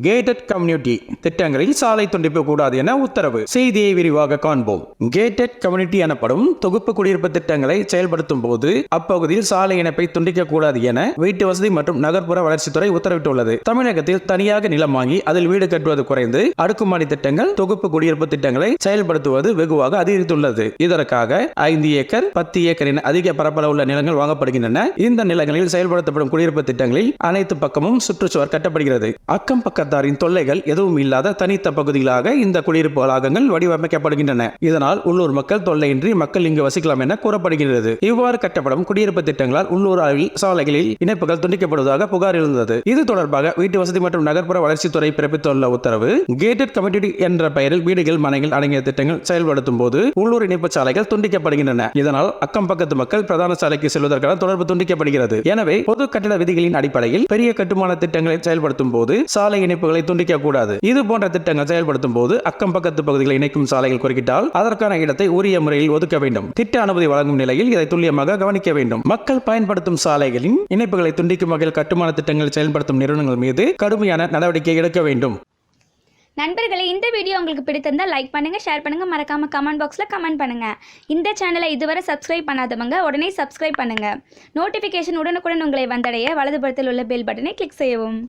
Gated community திட்டங்களில் சாலை துண்டிப்பு கூடாது என உத்தரவு. செய்தியை விரிவாக காண்போம். கேட்டட் கம்யூனிட்டி எனப்படும் தொகுப்பு குடியிருப்பு திட்டங்களை செயல்படுத்தும் போது அப்பகுதியில் சாலை இணைப்பை துண்டிக்க கூடாது என வீட்டு வசதி மற்றும் நகர்ப்புற வளர்ச்சித்துறை உத்தரவிட்டுள்ளது. தமிழகத்தில் தனியாக நிலம் வாங்கி அதில் வீடு கட்டுவது குறைந்து அடுக்குமாடி திட்டங்கள் தொகுப்பு குடியிருப்பு திட்டங்களை செயல்படுத்துவது வெகுவாக அதிகரித்துள்ளது. இதற்காக ஐந்து ஏக்கர் பத்து ஏக்கர் என அதிக பரப்பளவுள்ள நிலங்கள் வாங்கப்படுகின்றன. இந்த நிலங்களில் செயல்படுத்தப்படும் குடியிருப்பு திட்டங்களில் அனைத்து பக்கமும் சுற்றுச்சுவர் கட்டப்படுகிறது. அக்கம் பக்கம் கத்தாரின் தொல்லைகள் எதுவும் இல்லாத தனித்த பகுதிகளாக இந்த குடியிருப்பு வளாகங்கள் வடிவமைக்கப்படுகின்றன. இதனால் உள்ளூர் மக்கள் தொல்லையின்றி மக்கள் இங்கு வசிக்கலாம் என கூறப்படுகிறது இவ்வாறு கட்டப்படும் குடியிருப்பு திட்டங்களால் உள்ளூர் அளவில் சாலைகளில் இணைப்புகள் துண்டிக்கப்படுவதாக புகார் எழுந்தது. இது தொடர்பாக வீட்டு வசதி மற்றும் நகர்ப்புற வளர்ச்சித்துறை பிறப்பித்துள்ள உத்தரவு கேட்டட் கமிட்டி என்ற பெயரில் வீடுகள் மனைகள் அடங்கிய திட்டங்கள் செயல்படுத்தும் போது உள்ளூர் இணைப்பு சாலைகள் துண்டிக்கப்படுகின்றன. இதனால் அக்கம் பக்கத்து மக்கள் பிரதான சாலைக்கு செல்வதற்கான தொடர்பு துண்டிக்கப்படுகிறது. எனவே பொது கட்டிட விதிகளின் அடிப்படையில் பெரிய கட்டுமான திட்டங்களை செயல்படுத்தும் போது சாலை இணைப்புகளை துண்டிக்க கூடாது. இது போன்ற திட்டங்கள் செயல்படுத்தும் போது அக்கம் பக்கத்து பகுதிகளை இணைக்கும் சாலைகள் குறுக்கிட்டால் அதற்கான இடத்தை உரிய முறையில் ஒதுக்க வேண்டும். திட்ட அனுமதி வழங்கும் நிலையில் இதை துல்லியமாக கவனிக்க வேண்டும். மக்கள் பயன்படுத்தும் சாலைகளின் இணைப்புகளை துண்டிக்கும் வகையில் கட்டுமான திட்டங்கள் செயல்படுத்தும் நிறுவனங்கள் மீது கடுமையான நடவடிக்கை எடுக்க வேண்டும். நண்பர்களே இந்த வீடியோ உங்களுக்கு பிடித்திருந்தால் லைக் பண்ணுங்க ஷேர் பண்ணுங்க. மறக்காம கமெண்ட் பாக்ஸில் கமெண்ட் பண்ணுங்க. இந்த சேனலை இதுவரை சப்ஸ்கிரைப் பண்ணாதவங்க உடனே சப்ஸ்கிரைப் பண்ணுங்க. நோட்டிஃபிகேஷன் உடனுக்குடன் உங்களை வந்தடைய வலதுபுறத்தில் உள்ள பெல் பட்டனை கிளிக் செய்யவும்.